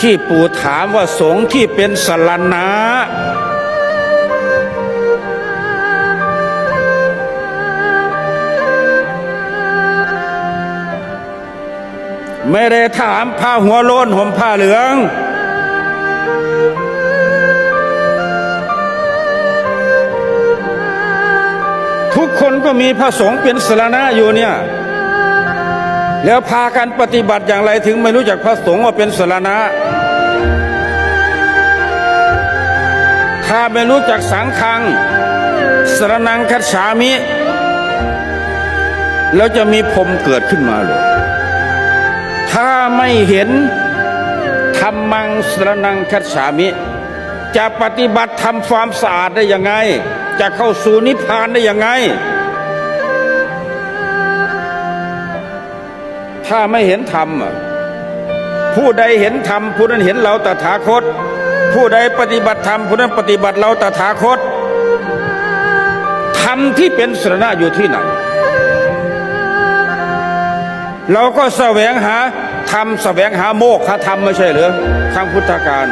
ที่ปู่ถามว่าสงฆ์ที่เป็นสรณะไม่ได้ถามผ้าหัวโลนห่มผ้าเหลือง ทุกคนก็มีพระสงฆ์เป็นสรณะอยู่เนี่ย แล้วพากันปฏิบัติอย่างไรถึงไม่รู้จักพระสงฆ์ว่าเป็นสรณะ ถ้าไม่รู้จักสังฆัง สรนังคัจฉามิ แล้วจะมีพรมเกิดขึ้นมาเลยถ้าไม่เห็นธรรมังสรนังคัจฉามิ จะปฏิบัติทำความสะอาดได้ยังไง จะเข้าสู่นิพพานได้ยังไง ถ้าไม่เห็นธรรมผู้ใดเห็นธรรมผู้นั้นเห็นเราตถาคต ผู้ใดปฏิบัติธรรมผู้นั้นปฏิบัติเราตถาคตธรรมที่เป็นสรณะอยู่ที่ไหน เราก็แสวงหาธรรมแสวงหาโมกขธรรมไม่ใช่หรือทางพุทธการ